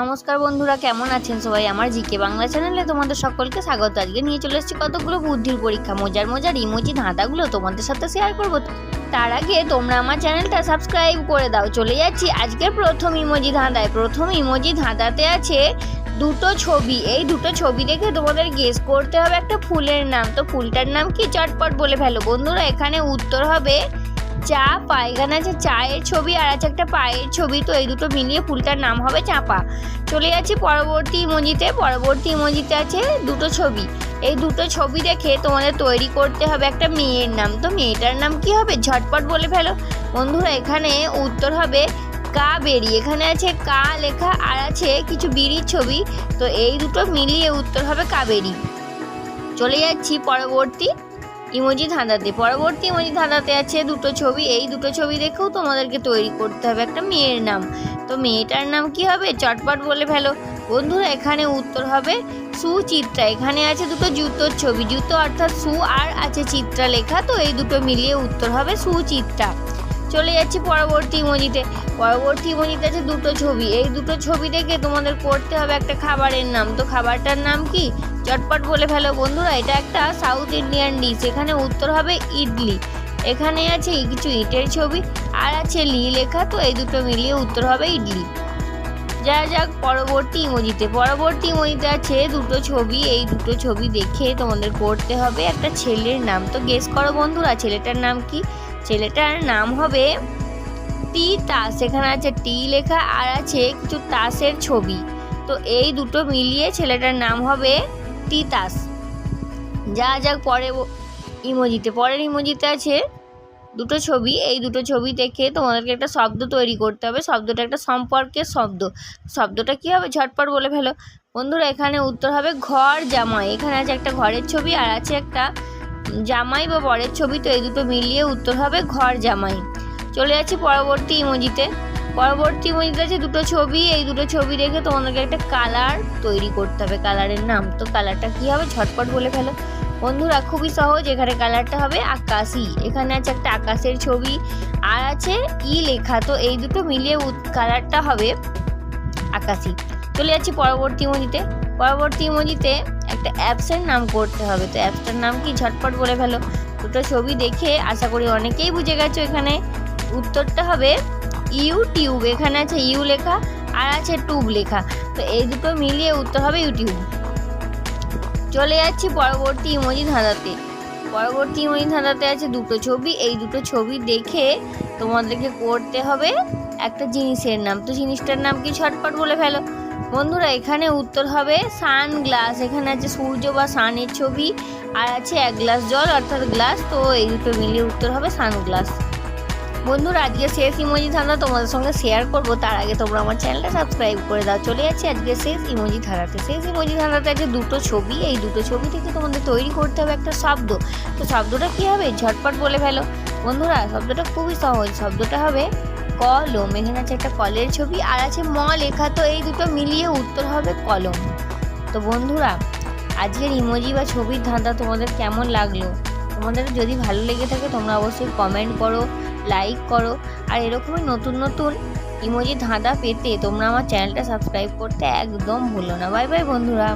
নমস্কার বন্ধুরা, কেমন আছেন সবাই? আমার জিকে বাংলা চ্যানেলে তোমাদের সকলকে স্বাগত। আজকে নিয়ে চলে এসেছি কতগুলো বুদ্ধির পরীক্ষা, মজার মজার ইমোজি ধাঁধাগুলো তোমাদের সাথে শেয়ার করব। তার আগে তোমরা আমার চ্যানেলটা সাবস্ক্রাইব করে দাও। চলে যাচ্ছি আজকের প্রথম ইমোজি ধাঁধায়। প্রথম ইমোজি ধাঁধাতে আছে দুটো ছবি। এই দুটো ছবি দেখে তোমাদের গেস করতে হবে একটা ফুলের নাম। তো ফুলটার নাম কি? চটপট বলে ফেলো। বন্ধুরা, এখানে উত্তর হবে চা পা এখানে আছে চায়ের ছবি আর আছে একটা পায়ের ছবি। তো এই দুটো মিলিয়ে ফুলটার নাম হবে চাপা। চলে যাচ্ছি পরবর্তী ইমোজিতে। পরবর্তী ইমোজিতে আছে দুটো ছবি। এই দুটো ছবি দেখে তোমাদের তৈরি করতে হবে একটা মেয়ের নাম। তো মেয়েটার নাম কি হবে? ঝটপট বলে ফেলো। বন্ধুরা, এখানে উত্তর হবে কা বেরি। এখানে আছে কা লেখা আর আছে কিছু বিড়ির ছবি। তো এই দুটো মিলিয়ে উত্তর হবে কাবেরি চলে যাচ্ছি পরবর্তী ইমোজি ধাঁধাতে, পরবর্তী ইমোজি ধাঁধাতে আছে দুটো ছবি। এই দুটো ছবি দেখেও তোমাদেরকে তৈরি করতে হবে একটা মেয়ের নাম। তো মেয়েটার নাম কি হবে? চটপট বলে ফেলো। বন্ধুরা, এখানে উত্তর হবে সুচিত্রা। এখানে আছে দুটো জুতোর ছবি। জুতো অর্থাৎ সু আর আছে চিত্রা লেখা তো এই দুটো মিলিয়ে উত্তর হবে সুচিত্রা। চলে যাচ্ছি পরবর্তী ইমোজিতে পরবর্তী ইমোজিতে আছে দুটো ছবি। এই দুটো ছবি দেখে তোমাদের করতে হবে একটা খাবারের নাম। তো খাবারটার নাম কি? চটপট বলে ফেলো বন্ধুরা, এটা একটা সাউথ ইন্ডিয়ান ডিশ এখানে উত্তর হবে ইডলি। এখানে আছে কিছু ইটের ছবি, আর আছে লি লেখা, তো এই দুটো মিলিয়ে উত্তর হবে ইডলি। যা যাক, পরবর্তী ইমোজিতে পরবর্তী ইমোজিতে আছে দুটো ছবি। এই দুটো ছবি দেখে তোমাদের করতে হবে একটা ছেলের নাম। তো গেস করো বন্ধুরা, ছেলেটার নাম কি? ছেলেটার নাম হবে টি তাস এখানে আছে টি লেখা আর আছে কিছু তাসের ছবি। তো এই দুটো মিলিয়ে ছেলেটার নাম হবে তিতাস যা যাক পরে ইমোজিতে। পরের ইমোজিতে আছে দুটো ছবি। এই দুটো ছবি দেখে তোমাদেরকে একটা শব্দ তৈরি করতে হবে। শব্দটা একটা সম্পর্কের শব্দ। শব্দটা কী হবে? ঝটপট বলে ফেলো। বন্ধুরা, এখানে উত্তর হবে ঘর জামাই। এখানে আছে একটা ঘরের ছবি আর আছে একটা জামাই বা বরের ছবি তো এই দুটো মিলিয়ে উত্তর হবে ঘর জামাই। চলে যাচ্ছি পরবর্তী ইমোজিতে। পরবর্তী ইমোজিতে আছে দুটো ছবি, এই দুটো ছবি দেখে তোমাদেরকে একটা কালার তৈরি করতে হবে। কালারের নাম তো, কালারটা কী হবে ঝটপট বলে ফেলো। বন্ধুরা, খুবই সহজ, এখানে কালারটা হবে আকাশি। এখানে আছে একটা আকাশের ছবি, আর আছে ই লেখা, তো এই দুটো মিলিয়ে কালারটা হবে আকাশি। চলে যাচ্ছি পরবর্তী ইমোজিতে। পরবর্তী ইমোজিতে একটা অ্যাপসের নাম করতে হবে। তো অ্যাপসটার নাম কি? ঝটপট বলে ফেলো। দুটো ছবি দেখে আশা করি অনেকেই বুঝে গেছো এখানে। উত্তরটা হবে ইউটিউব। এখানে আছে ইউ লেখা আর আছে টুব লেখা। তো এই দুটো মিলিয়ে উত্তর হবে ইউটিউব। চলে যাচ্ছি পরবর্তী ইমোজি ধাঁধাতে। পরবর্তী ইমোজি ধাঁধাতে আছে দুটো ছবি। এই দুটো ছবি দেখে তোমাদেরকে করতে হবে একটা জিনিসের নাম। তো জিনিসটার নাম কি? ছটপট বলে ফেলো। বন্ধুরা, এখানে উত্তর হবে সানগ্লাস। এখানে আছে সূর্য বা সানের ছবি, আর আছে এক গ্লাস জল, অর্থাৎ গ্লাস। তো এই দুটো মিলিয়ে উত্তর হবে সানগ্লাস। বন্ধুরা, আজকে শেষ ইমোজি ধাঁধা তোমাদের সঙ্গে শেয়ার করব। তার আগে তোমরা আমার চ্যানেলটা সাবস্ক্রাইব করে দাও। চলে যাচ্ছি আজকে শেষ ইমোজি ধাঁধাতে শেষ ইমোজি ধাঁধাতে আছে দুটো ছবি। এই দুটো ছবি থেকে তোমাদের তৈরি করতে হবে একটা শব্দ। তো শব্দটা কী হবে? ঝটপট বলে ফেলো। বন্ধুরা, শব্দটা খুবই সহজ। শব্দটা হবে কলম। এখানে আছে একটা কলের ছবি, আর আছে ম লেখা, তো এই দুটো মিলিয়ে উত্তর হবে কলম। তো বন্ধুরা, আজকের ইমোজি বা ছবির ধাঁধা তোমাদের কেমন লাগল? তোমাদের যদি ভালো লেগে থাকে, তোমরা অবশ্যই কমেন্ট করো লাইক করো, আর এরকমই নতুন নতুন ইমোজি ধাঁধা পেতে তোমরা আমার চ্যানেলটা সাবস্ক্রাইব করতে একদম ভুলো না। বাই বাই বন্ধুরা।